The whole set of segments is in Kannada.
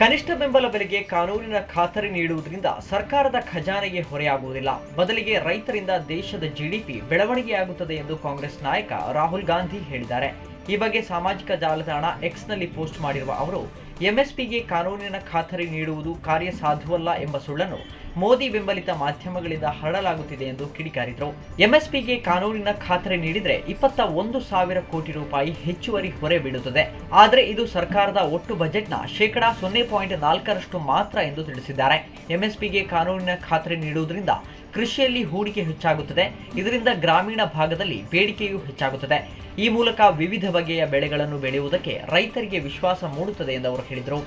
ಕನಿಷ್ಠ ಬೆಂಬಲ ಬೆಲೆಗೆ ಕಾನೂನಿನ ಖಾತರಿ ನೀಡುವುದರಿಂದ ಸರ್ಕಾರದ ಖಜಾನೆಗೆ ಹೊರೆಯಾಗುವುದಿಲ್ಲ. ಬದಲಿಗೆ ರೈತರಿಂದ ದೇಶದ ಜಿಡಿಪಿ ಬೆಳವಣಿಗೆಯಾಗುತ್ತದೆ ಎಂದು ಕಾಂಗ್ರೆಸ್ ನಾಯಕ ರಾಹುಲ್ ಗಾಂಧಿ ಹೇಳಿದ್ದಾರೆ. ಈ ಬಗ್ಗೆ ಸಾಮಾಜಿಕ ಜಾಲತಾಣ ಎಕ್ಸ್ನಲ್ಲಿ ಪೋಸ್ಟ್ ಮಾಡಿರುವ ಅವರು ಎಂಎಸ್ಪಿಗೆ ಕಾನೂನಿನ ಖಾತರಿ ನೀಡುವುದು ಕಾರ್ಯಸಾಧುವಲ್ಲ ಎಂಬ ಸುಳ್ಳನ್ನು ಮೋದಿ ಬೆಂಬಲಿತ ಮಾಧ್ಯಮಗಳಿಂದ ಹರಡಲಾಗುತ್ತಿದೆ ಎಂದು ಕಿಡಿಕಾರಿದರು. ಎಂಎಸ್ಪಿಗೆ ಕಾನೂನಿನ ಖಾತರಿ ನೀಡಿದರೆ ಇಪ್ಪತ್ತ ಒಂದು ಸಾವಿರ ಕೋಟಿ ರೂಪಾಯಿ ಹೆಚ್ಚುವರಿ ಹೊರೆ ಬೀಳುತ್ತದೆ. ಆದರೆ ಇದು ಸರ್ಕಾರದ ಒಟ್ಟು ಬಜೆಟ್ನ ಶೇಕಡಾ ಸೊನ್ನೆ ಪಾಯಿಂಟ್ ನಾಲ್ಕರಷ್ಟು ಮಾತ್ರ ಎಂದು ತಿಳಿಸಿದ್ದಾರೆ. ಎಂಎಸ್ಪಿಗೆ ಕಾನೂನಿನ ಖಾತರಿ ನೀಡುವುದರಿಂದ ಕೃಷಿಯಲ್ಲಿ ಹೂಡಿಕೆ ಹೆಚ್ಚಾಗುತ್ತದೆ. ಇದರಿಂದ ಗ್ರಾಮೀಣ ಭಾಗದಲ್ಲಿ ಬೇಡಿಕೆಯೂ ಹೆಚ್ಚಾಗುತ್ತದೆ. ಈ ಮೂಲಕ ವಿವಿಧ ಬಗೆಯ ಬೆಳೆಗಳನ್ನು ಬೆಳೆಯುವುದಕ್ಕೆ ರೈತರಿಗೆ ವಿಶ್ವಾಸ ಮೂಡುತ್ತದೆ ಎಂದು ಅವರು ಹೇಳಿದರು.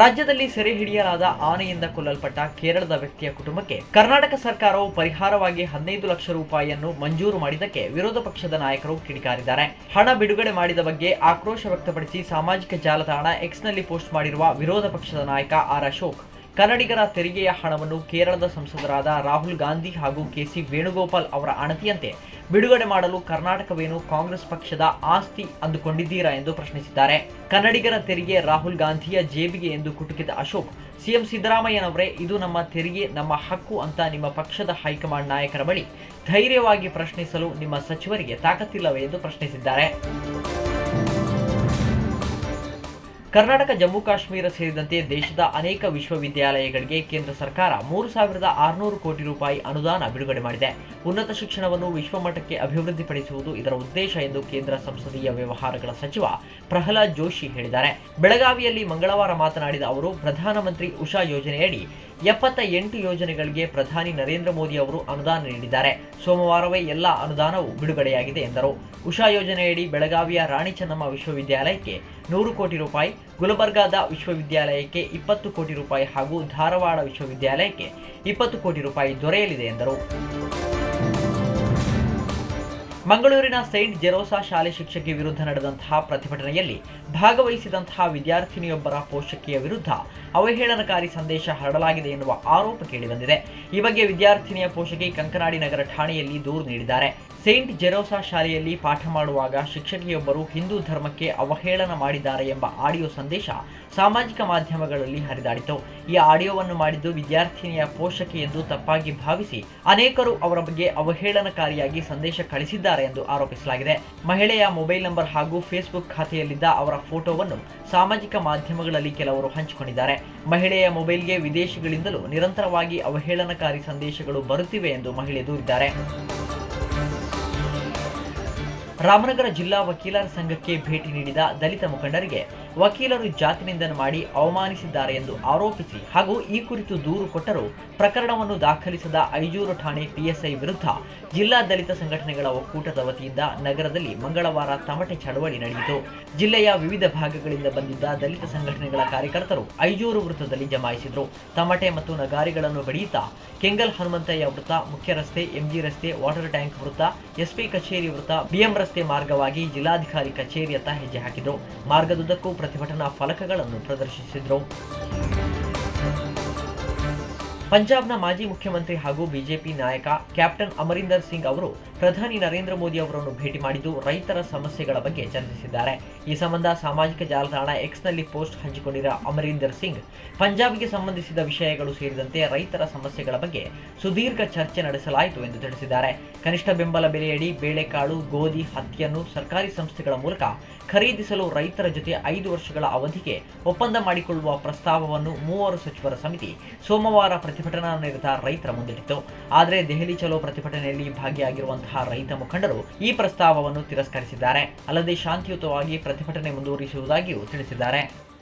ರಾಜ್ಯದಲ್ಲಿ ಸೆರೆ ಹಿಡಿಯಲಾದ ಆನೆಯಿಂದ ಕೊಲ್ಲಲ್ಪಟ್ಟ ಕೇರಳದ ವ್ಯಕ್ತಿಯ ಕುಟುಂಬಕ್ಕೆ ಕರ್ನಾಟಕ ಸರ್ಕಾರವು ಪರಿಹಾರವಾಗಿ ಹದಿನೈದು ಲಕ್ಷ ರೂಪಾಯಿಯನ್ನು ಮಂಜೂರು ಮಾಡಿದ್ದಕ್ಕೆ ವಿರೋಧ ಪಕ್ಷದ ನಾಯಕರು ಕಿಡಿಕಾರಿದ್ದಾರೆ. ಹಣ ಬಿಡುಗಡೆ ಮಾಡಿದ ಬಗ್ಗೆ ಆಕ್ರೋಶ ವ್ಯಕ್ತಪಡಿಸಿ ಸಾಮಾಜಿಕ ಜಾಲತಾಣ ಎಕ್ಸ್ನಲ್ಲಿ ಪೋಸ್ಟ್ ಮಾಡಿರುವ ವಿರೋಧ ಪಕ್ಷದ ನಾಯಕ ಆರ್ ಅಶೋಕ್ ಕನ್ನಡಿಗರ ತೆರಿಗೆಯ ಹಣವನ್ನು ಕೇರಳದ ಸಂಸದರಾದ ರಾಹುಲ್ ಗಾಂಧಿ ಹಾಗೂ ಕೆಸಿ ವೇಣುಗೋಪಾಲ್ ಅವರ ಅಣತಿಯಂತೆ ಬಿಡುಗಡೆ ಮಾಡಲು ಕರ್ನಾಟಕವೇನು ಕಾಂಗ್ರೆಸ್ ಪಕ್ಷದ ಆಸ್ತಿ ಅಂದುಕೊಂಡಿದ್ದೀರಾ ಎಂದು ಪ್ರಶ್ನಿಸಿದ್ದಾರೆ. ಕನ್ನಡಿಗರ ತೆರಿಗೆ ರಾಹುಲ್ ಗಾಂಧಿಯ ಜೇಬಿಗೆ ಎಂದು ಕುಟುಕಿದ ಅಶೋಕ್, ಸಿಎಂ ಸಿದ್ದರಾಮಯ್ಯನವರೇ, ಇದು ನಮ್ಮ ತೆರಿಗೆ, ನಮ್ಮ ಹಕ್ಕು ಅಂತ ನಿಮ್ಮ ಪಕ್ಷದ ಹೈಕಮಾಂಡ್ ನಾಯಕರ ಬಳಿ ಧೈರ್ಯವಾಗಿ ಪ್ರಶ್ನಿಸಲು ನಿಮ್ಮ ಸಚಿವರಿಗೆ ತಾಕತ್ತಿಲ್ಲವೇ ಎಂದು ಪ್ರಶ್ನಿಸಿದ್ದಾರೆ. ಕರ್ನಾಟಕ, ಜಮ್ಮು, ಕಾಶ್ಮೀರ ಸೇರಿದಂತೆ ದೇಶದ ಅನೇಕ ವಿಶ್ವವಿದ್ಯಾಲಯಗಳಿಗೆ ಕೇಂದ್ರ ಸರ್ಕಾರ ಮೂರು ಸಾವಿರದ ಆರುನೂರು ಕೋಟಿ ರೂಪಾಯಿ ಅನುದಾನ ಬಿಡುಗಡೆ ಮಾಡಿದೆ. ಉನ್ನತ ಶಿಕ್ಷಣವನ್ನು ವಿಶ್ವಮಟ್ಟಕ್ಕೆ ಅಭಿವೃದ್ಧಿಪಡಿಸುವುದು ಇದರ ಉದ್ದೇಶ ಎಂದು ಕೇಂದ್ರ ಸಂಸದೀಯ ವ್ಯವಹಾರಗಳ ಸಚಿವ ಪ್ರಹ್ಲಾದ್ ಜೋಶಿ ಹೇಳಿದ್ದಾರೆ. ಬೆಳಗಾವಿಯಲ್ಲಿ ಮಂಗಳವಾರ ಮಾತನಾಡಿದ ಅವರು, ಪ್ರಧಾನಮಂತ್ರಿ ಉಷಾ ಯೋಜನೆಯಡಿ ಎಪ್ಪತ್ತ ಎಂಟು ಯೋಜನೆಗಳಿಗೆ ಪ್ರಧಾನಿ ನರೇಂದ್ರ ಮೋದಿ ಅವರು ಅನುದಾನ ನೀಡಿದ್ದಾರೆ. ಸೋಮವಾರವೇ ಎಲ್ಲ ಅನುದಾನವು ಬಿಡುಗಡೆಯಾಗಿದೆ ಎಂದರು. ಉಷಾ ಯೋಜನೆಯಡಿ ಬೆಳಗಾವಿಯ ರಾಣಿ ಚೆನ್ನಮ್ಮ ವಿಶ್ವವಿದ್ಯಾಲಯಕ್ಕೆ ನೂರು ಕೋಟಿ ರೂಪಾಯಿ, ಗುಲಬರ್ಗಾದ ವಿಶ್ವವಿದ್ಯಾಲಯಕ್ಕೆ ಇಪ್ಪತ್ತು ಕೋಟಿ ರೂಪಾಯಿ ಹಾಗೂ ಧಾರವಾಡ ವಿಶ್ವವಿದ್ಯಾಲಯಕ್ಕೆ ಇಪ್ಪತ್ತು ಕೋಟಿ ರೂಪಾಯಿ ದೊರೆಯಲಿದೆ ಎಂದರು. ಮಂಗಳೂರಿನ ಸೈಂಟ್ ಜೆರೋಸಾ ಶಾಲೆ ಶಿಕ್ಷಕಿ ವಿರುದ್ಧ ನಡೆದಂತಹ ಪ್ರತಿಭಟನೆಯಲ್ಲಿ ಭಾಗವಹಿಸಿದಂತಹ ವಿದ್ಯಾರ್ಥಿನಿಯೊಬ್ಬರ ಪೋಷಕಿಯ ವಿರುದ್ಧ ಅವಹೇಳನಕಾರಿ ಸಂದೇಶ ಹರಡಲಾಗಿದೆ ಎನ್ನುವ ಆರೋಪ ಕೇಳಿಬಂದಿದೆ ಈ ಬಗ್ಗೆ ವಿದ್ಯಾರ್ಥಿನಿಯ ಪೋಷಕಿ ಕಂಕನಾಡಿ ನಗರ ಠಾಣೆಯಲ್ಲಿ ದೂರು ನೀಡಿದ್ದಾರೆ. ಸೈಂಟ್ ಜೆರೋಸಾ ಶಾಲೆಯಲ್ಲಿ ಪಾಠ ಮಾಡುವಾಗ ಶಿಕ್ಷಕಿಯೊಬ್ಬರು ಹಿಂದೂ ಧರ್ಮಕ್ಕೆ ಅವಹೇಳನ ಮಾಡಿದ್ದಾರೆ ಎಂಬ ಆಡಿಯೋ ಸಂದೇಶ ಸಾಮಾಜಿಕ ಮಾಧ್ಯಮಗಳಲ್ಲಿ ಹರಿದಾಡಿತು. ಈ ಆಡಿಯೋವನ್ನು ಮಾಡಿದ್ದು ವಿದ್ಯಾರ್ಥಿನಿಯ ಪೋಷಕಿ ಎಂದು ತಪ್ಪಾಗಿ ಭಾವಿಸಿ ಅನೇಕರು ಅವರ ಬಗ್ಗೆ ಅವಹೇಳನಕಾರಿಯಾಗಿ ಸಂದೇಶ ಕಳಿಸಿದ್ದಾರೆ ಎಂದು ಆರೋಪಿಸಲಾಗಿದೆ. ಮಹಿಳೆಯ ಮೊಬೈಲ್ ನಂಬರ್ ಹಾಗೂ ಫೇಸ್ಬುಕ್ ಖಾತೆಯಲ್ಲಿದ್ದ ಅವರ ಫೋಟೋವನ್ನು ಸಾಮಾಜಿಕ ಮಾಧ್ಯಮಗಳಲ್ಲಿ ಕೆಲವರು ಹಂಚಿಕೊಂಡಿದ್ದಾರೆ. ಮಹಿಳೆಯ ಮೊಬೈಲ್ಗೆ ವಿದೇಶಗಳಿಂದಲೂ ನಿರಂತರವಾಗಿ ಅವಹೇಳನಕಾರಿ ಸಂದೇಶಗಳು ಬರುತ್ತಿವೆ ಎಂದು ಮಹಿಳೆ ದೂರಿದ್ದಾರೆ. ರಾಮನಗರ ಜಿಲ್ಲಾ ವಕೀಲರ ಸಂಘಕ್ಕೆ ಭೇಟಿ ನೀಡಿದ ದಲಿತ ಮುಖಂಡರಿಗೆ ವಕೀಲರು ಜಾತಿ ನಿಂದನೆ ಮಾಡಿ ಅವಮಾನಿಸಿದ್ದಾರೆ ಎಂದು ಆರೋಪಿಸಿ ಹಾಗೂ ಈ ಕುರಿತು ದೂರು ಕೊಟ್ಟರೂ ಪ್ರಕರಣವನ್ನು ದಾಖಲಿಸದ ಐಜೂರು ಠಾಣೆ ಪಿಎಸ್ಐ ವಿರುದ್ಧ ಜಿಲ್ಲಾ ದಲಿತ ಸಂಘಟನೆಗಳ ಒಕ್ಕೂಟದ ವತಿಯಿಂದ ನಗರದಲ್ಲಿ ಮಂಗಳವಾರ ತಮಟೆ ಚಳವಳಿ ನಡೆಯಿತು. ಜಿಲ್ಲೆಯ ವಿವಿಧ ಭಾಗಗಳಿಂದ ಬಂದಿದ್ದ ದಲಿತ ಸಂಘಟನೆಗಳ ಕಾರ್ಯಕರ್ತರು ಐಜೂರು ವೃತ್ತದಲ್ಲಿ ಜಮಾಯಿಸಿದರು. ತಮಟೆ ಮತ್ತು ನಗಾರಿಗಳನ್ನು ಬಡಿಯುತ್ತಾ ಕೆಂಗಲ್ ಹನುಮಂತಯ್ಯ ವೃತ್ತ, ಮುಖ್ಯ ರಸ್ತೆ, ಎಂಜಿ ರಸ್ತೆ, ವಾಟರ್ ಟ್ಯಾಂಕ್ ವೃತ್ತ, ಎಸ್ಪಿ ಕಚೇರಿ ವೃತ್ತ, ಬಿಎಂ ರಸ್ತೆ ಮಾರ್ಗವಾಗಿ ಜಿಲ್ಲಾಧಿಕಾರಿ ಕಚೇರಿಯತ್ತ ಹೆಜ್ಜೆ ಹಾಕಿದರು. ಮಾರ್ಗದುದ್ದಕ್ಕೂ ಪ್ರತಿಭಟನಾ ಫಲಕಗಳನ್ನು ಪ್ರದರ್ಶಿಸಿದರು. ಪಂಜಾಬ್ನ ಮಾಜಿ ಮುಖ್ಯಮಂತ್ರಿ ಹಾಗೂ ಬಿಜೆಪಿ ನಾಯಕ ಕ್ಯಾಪ್ಟನ್ ಅಮರಿಂದರ್ ಸಿಂಗ್ ಅವರು ಪ್ರಧಾನಿ ನರೇಂದ್ರ ಮೋದಿ ಅವರನ್ನು ಭೇಟಿ ಮಾಡಿದ್ದು ರೈತರ ಸಮಸ್ಯೆಗಳ ಬಗ್ಗೆ ಚರ್ಚಿಸಿದ್ದಾರೆ. ಈ ಸಂಬಂಧ ಸಾಮಾಜಿಕ ಜಾಲತಾಣ ಎಕ್ಸ್ನಲ್ಲಿ ಪೋಸ್ಟ್ ಹಂಚಿಕೊಂಡಿರುವ ಅಮರೀಂದರ್ ಸಿಂಗ್, ಪಂಜಾಬ್ಗೆ ಸಂಬಂಧಿಸಿದ ವಿಷಯಗಳು ಸೇರಿದಂತೆ ರೈತರ ಸಮಸ್ಯೆಗಳ ಬಗ್ಗೆ ಸುದೀರ್ಘ ಚರ್ಚೆ ನಡೆಸಲಾಯಿತು ಎಂದು ತಿಳಿಸಿದ್ದಾರೆ. ಕನಿಷ್ಠ ಬೆಂಬಲ ಬೆಲೆಯಡಿ ಬೇಳೆಕಾಳು, ಗೋಧಿ, ಹತ್ತಿಯನ್ನು ಸರ್ಕಾರಿ ಸಂಸ್ಥೆಗಳ ಮೂಲಕ ಖರೀದಿಸಲು ರೈತರ ಜೊತೆ ಐದು ವರ್ಷಗಳ ಅವಧಿಗೆ ಒಪ್ಪಂದ ಮಾಡಿಕೊಳ್ಳುವ ಪ್ರಸ್ತಾವವನ್ನು ಮೂವರು ಸಚಿವರ ಸಮಿತಿ ಸೋಮವಾರ ಪ್ರತಿಭಟನಾ ನಿರತ ರೈತರ ಮುಂದಿಟ್ಟಿತು ಆದರೆ ದೆಹಲಿ ಚಲೋ ಪ್ರತಿಭಟನೆಯಲ್ಲಿ ಭಾಗಿಯಾಗಿರುವಂತಹ ರೈತ ಮುಖಂಡರು ಈ ಪ್ರಸ್ತಾವವನ್ನು ತಿರಸ್ಕರಿಸಿದ್ದಾರೆ. ಅಲ್ಲದೆ ಶಾಂತಿಯುತವಾಗಿ ಪ್ರತಿಭಟನೆ ಮುಂದುವರಿಸುವುದಾಗಿಯೂ ತಿಳಿಸಿದ್ದಾರೆ.